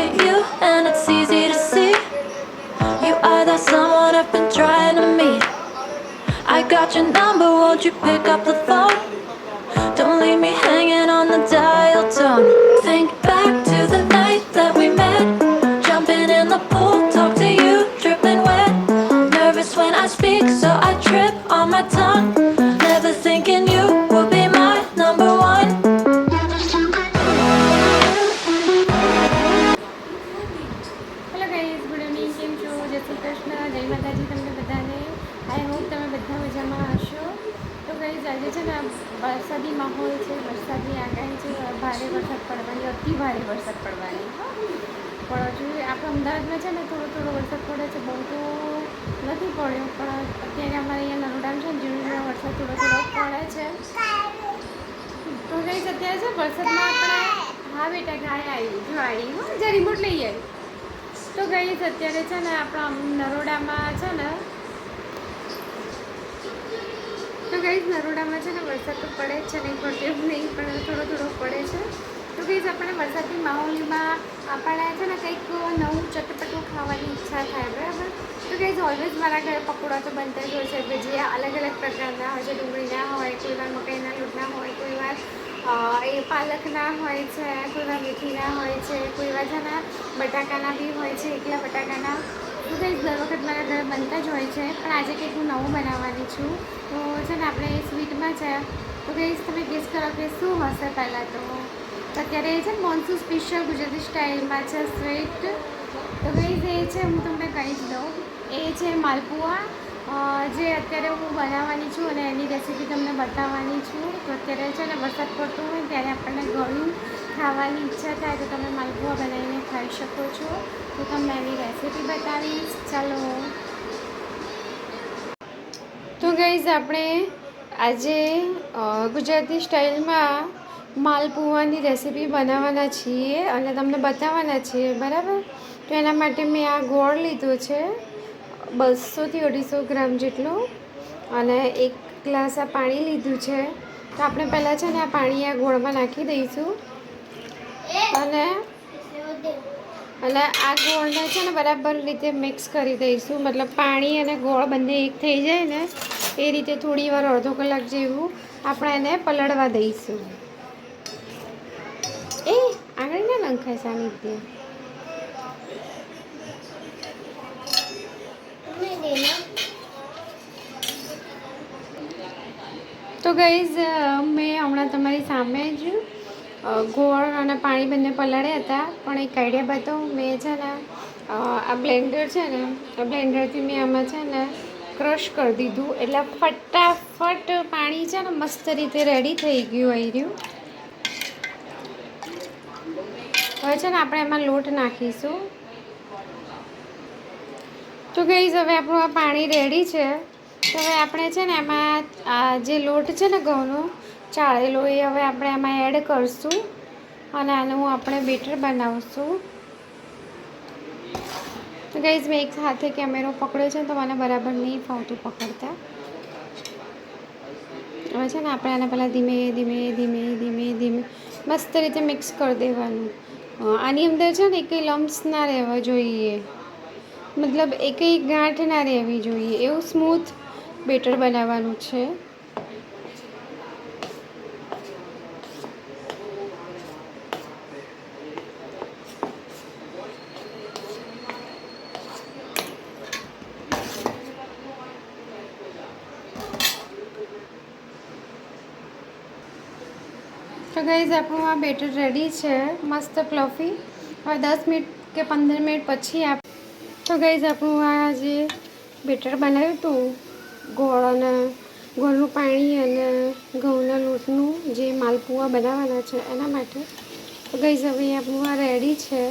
at you, and it's easy to see. You are that someone I've been trying to meet. I got your number, won't you pick up the phone? Guys, good evening. કેમ છો? જય શ્રી કૃષ્ણ. જય માતાજી તમને બધાને. I hope તમે બધા મજામાં હશો. તો ગાઈઝ, આજે છે ને વરસાદી માહોલ છે, વરસાદની આગાહી છે. ભારે વરસાદ પડવાની, અતિ ભારે વરસાદ પડવાની પણ હજુ આપણે અમદાવાદમાં છે ને થોડો થોડો વરસાદ પડે છે, બહુ તો નથી પડ્યો. પણ અત્યારે અમારે અહીંયા નરોડામ છે ને ઝીણો વરસાદ થોડો થોડો પડે છે. તો ગાઈઝ, અત્યારે છે વરસાદમાં આપણે હા બેટા, ગાય આવી, જો આવી, હો. જ્યાં રિમોટ લઈ આવી. તો ગઈ અત્યારે છે ને આપણા નરોડામાં છે ને, તો ગઈ નરોડામાં છે ને વરસાદ તો પડે જ છે, નહીં પડતો નહીં, પણ થોડો થોડો પડે છે. તો ગઈ આપણે વરસાદની માહોલમાં આપણને છે ને કંઈક નવું ચટપટું ખાવાની ઈચ્છા થાય, બરાબર? તો ગઈ ઓલવેઝ મારા ઘરે પકોડા તો બનતા જ હોય છે જે અલગ અલગ પ્રકારના હોય છે, ડુંગળીના હોય, કોઈ વાર મકાઈના લોટના હોય, કોઈ વાર એ પાલકના હોય છે કોઈના મેથીના હોય છે, કોઈ છે બટાકાના બી હોય છે, એકલા બટાકાના તો કંઈક દર વખત મારા ઘરે બનતા જ હોય છે. પણ આજે કંઈક હું નવું બનાવવાની છું. તો છે ને આપણે સ્વીટમાં છે, તો કંઈ તમે ગેસ કરો કે શું હશે પહેલાં તો? અત્યારે એ છે ને મોન્સૂન સ્પેશિયલ ગુજરાતી સ્ટાઇલમાં છે સ્વીટ તો કંઈ એ છે હું તમને કહી જ દઉં. એ છે માલપુઆ. જે અત્યારે હું બનાવવાની છું અને એની રેસીપી તમને બતાવવાની અત્યારે છે ને વરસાદ પડતો હોય ત્યારે આપણને ઘણું ખાવાની ઈચ્છા થાય તો તમે માલપુઆ બનાવીને ખાઈ શકો છો. તો તમને એની રેસીપી બતાવીશ. ચાલો. તો ગઈઝ આપણે આજે ગુજરાતી સ્ટાઇલમાં માલપુવાની રેસીપી બનાવવાના છીએ અને તમને બતાવવાના છીએ, બરાબર? તો એના માટે મેં આ ગોળ લીધો છે બસોથી અઢીસો ગ્રામ જેટલો અને એક ગ્લાસ આ પાણી લીધું છે. તો આપણે પહેલાં છે ને આ પાણી આ ગોળમાં નાખી દઈશું. અને અને આ ગોળને છે ને બરાબર રીતે મિક્સ કરી દઈશું. મતલબ પાણી અને ગોળ બંને એક થઈ જાય ને, એ રીતે થોડી વાર અડધો કલાક જેવું આપણે એને પલળવા દઈશું. એ આગળ ના નંખાય સાનિધ્ય. તો ગઈઝ મેં હમણાં તમારી સામે જ ગોળ અને પાણી બંને પલાળ્યા હતા. પણ એક આઈડિયા બતાવું, મેં છે ને આ બ્લેન્ડર છે ને, આ બ્લેન્ડરથી મેં આમાં છે ને ક્રશ કરી દીધું. એટલે ફટાફટ પાણી છે ને મસ્ત રીતે રેડી થઈ ગયું, આવી રહ્યું. હવે છે ને આપણે એમાં લોટ નાખીશું. તો ગઈઝ હવે આપણું આ પાણી રેડી છે. તો હવે આપણે છે ને એમાં જે લોટ છે ને ઘઉંનો, ચાળેલો એ હવે આપણે એમાં એડ કરશું. અને આનું આપણે બેટર બનાવશું. તો ગઈઝ મેં એક સાથે કેમેરો પકડ્યો છે તો મને બરાબર નહીં ફાવતું પકડતા. હવે છે ને આપણે આને પહેલાં ધીમે ધીમે ધીમે ધીમે ધીમે મસ્ત રીતે મિક્સ કરી દેવાનું. આની અંદર છે ને કંઈ લમ્સ ના રહેવા જોઈએ. મતલબ એકેય ગાંઠ ના રહેવી જોઈએ. એવું સ્મૂથ બેટર બનાવવાનું છે. તો આપણું આ બેટર રેડી છે. મસ્ત ફ્લફી હવે દસ મિનિટ કે પંદર મિનિટ પછી આપ તો ગાઈઝ આપણું આ જે બેટર બનાવ્યું હતું ગોળ અને ગોળનું પાણી અને ઘઉંના લોટનું જે માલપુઆ બનાવવાના છે, એના માટે. તો ગઈઝ હવે આપણું આ રેડી છે.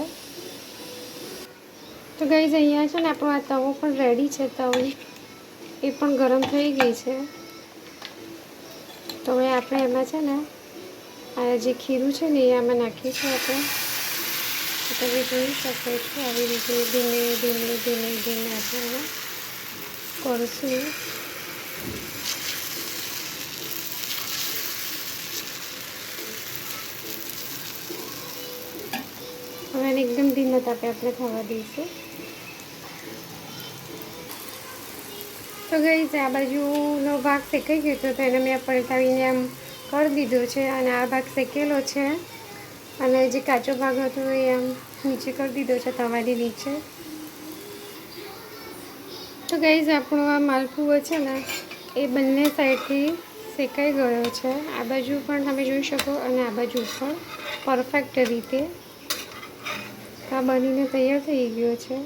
તો ગઈઝ અહીંયા છે ને આપણો આ તવો પણ રેડી છે, તવી. એ પણ ગરમ થઈ ગઈ છે. તો હવે આપણે એમાં છે ને આ જે ખીરું છે ને એ આમાં નાખીશું આપણે. તમે જોઈ શકો છો આવી રીતે ધીમે ધીમે ધીમે ધીમે આપણે કરશું. હવે એકદમ ધીમા તાપે આપણે થવા દઈશું. તો ગઈ આ બાજુનો ભાગ શેકાઈ ગયો હતો તો એને મેં પલટાવીને આમ કરી દીધો છે અને આ ભાગ શેકેલો છે. અને જે કાચો ભાગ હતો એ આમ નીચે કરી દીધો છે, તવાની નીચે. તો ગઈઝ આપણું આ માલપુઓ છે ને એ બંને સાઈડથી શેકાઈ ગયો છે. આ બાજુ પણ તમે જોઈ શકો અને આ બાજુ પણ પરફેક્ટ રીતે આ બનીને તૈયાર થઈ ગયો છે.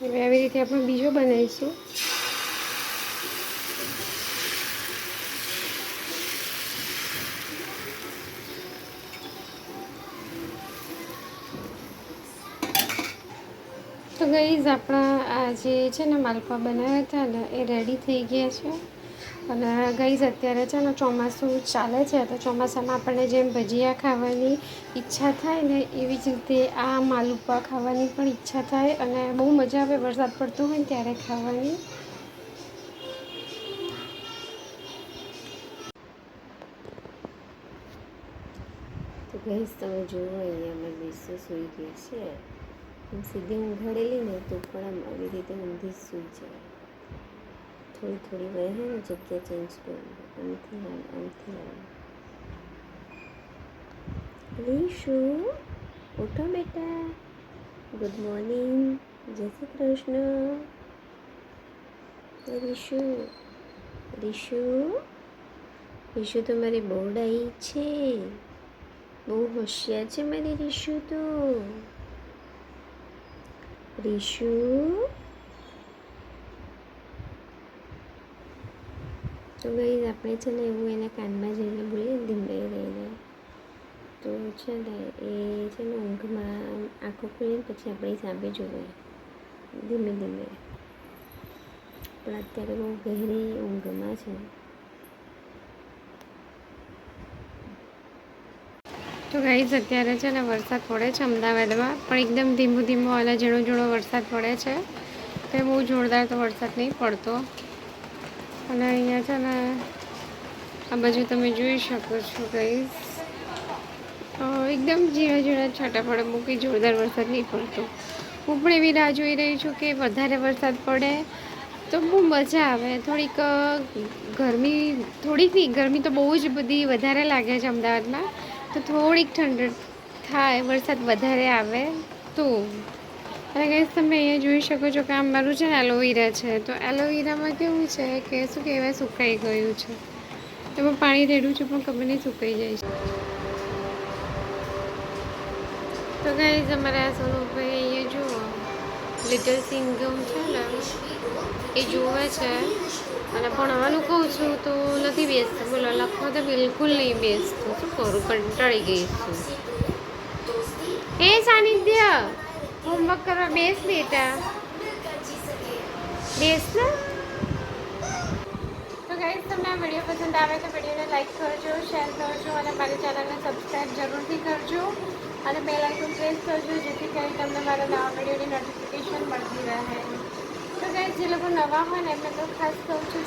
હવે આવી રીતે આપણે બીજો બનાવીશું. તો ગઈઝ આપણા આ જે છે ને માલપા બનાવ્યા હતા ને, એ રેડી થઈ ગયા છે. અને ગઈઝ અત્યારે છે ને ચોમાસું ચાલે છે, તો ચોમાસામાં આપણને જેમ ભજીયા ખાવાની ઈચ્છા થાય ને, એવી જ રીતે આ માલપા ખાવાની પણ ઈચ્છા થાય અને બહુ મજા આવે, વરસાદ પડતો હોય ત્યારે ખાવાની. તો ગઈઝ તમે જુઓ, અહીંયા અમે બેસી, સૂઈ ગઈ છે. આમ સીધી ઊંઘાડેલી ને તો પણ આમ આવી રીતે ઊંધી સૂઈ જાય. થોડી થોડી વાર હે ને જગ્યા ચેન્જ કરી આમથી આમ આમથી આમ. રીશુ ઉઠો બેટા. ગુડ મોર્નિંગ જય શ્રી કૃષ્ણ. રીશુ રીશુ રીશુ તો મારી બહુ ડાઈ છે. બહુ હોશિયાર છે મારી રીશુ તો. રીશુ તો ગઈ આપણે છે ને એવું એને કાનમાં જઈને બોલીએ ધીમડાઈ ધીમે રહીને. તો છે ને એ છે ને ઊંઘમાં આંખો ખોલીને પછી આપણી સામે જોવે. ધીમે ધીમે. પણ અત્યારે બહુ ગહેરી ઊંઘમાં છે. તો ગાઈઝ અત્યારે છે ને વરસાદ પડે છે અમદાવાદમાં, પણ એકદમ ધીમો ધીમો અને ઝીણો ઝીણો વરસાદ પડે છે. તે બહુ જોરદાર તો વરસાદ નહીં પડતો. અને અહીંયા છે ને આ બાજુ તમે જોઈ શકો છો ગાઈઝ એકદમ ઝીણા ઝીણા છાંટા પડે બહુ કંઈ જોરદાર વરસાદ નહીં પડતો. હું પણ એવી રાહ જોઈ રહી છું કે વધારે વરસાદ પડે તો બહુ મજા આવે. થોડીક ગરમી, થોડીક નહીં, ગરમી તો બહુ જ બધી વધારે લાગે છે અમદાવાદમાં. તો થોડીક ઠંડક થાય, વરસાદ વધારે આવે, તો અને ગાઈસ તમે અહીંયા જોઈ શકો છો કે આમ મારું છે ને એલોવેરા છે. તો એલોવેરામાં કેવું છે કે શું કહેવાય, સુકાઈ ગયું છે. એમાં પાણી રેડું છું, પણ ખબર નહીં સુકાઈ જાય છે. તો ગાઈસ અમારા આ સોનુભાઈ અહીંયા જુઓ. લિટલ સિંગમ છે ને, એ જોવે છે. અને ભણવાનું કહું છું તો નથી બેસતું. બોલો લખવા તો બિલકુલ નહીં બેસતું. શું કરું? કંટાળી ગઈ છું. હે સાનિધ્ય, હોમવર્ક કરવા બેસ બેટા. બેસ ને. તો ગાઈઝ તમને આ વીડિયો પસંદ આવે તો વિડીયોને લાઈક કરજો શેર કરજો અને મારી ચેનલને સબસ્ક્રાઈબ જરૂરથી કરજો. અને બેલ આઇકન પ્રેસ કરજો જેથી કરીને તમને મારા નવા વિડીયોની નોટિફિકેશન મળતી રહે. ગાઈઝ જે લોકો નવા હોય ને એમને તો ખાસ કહું છું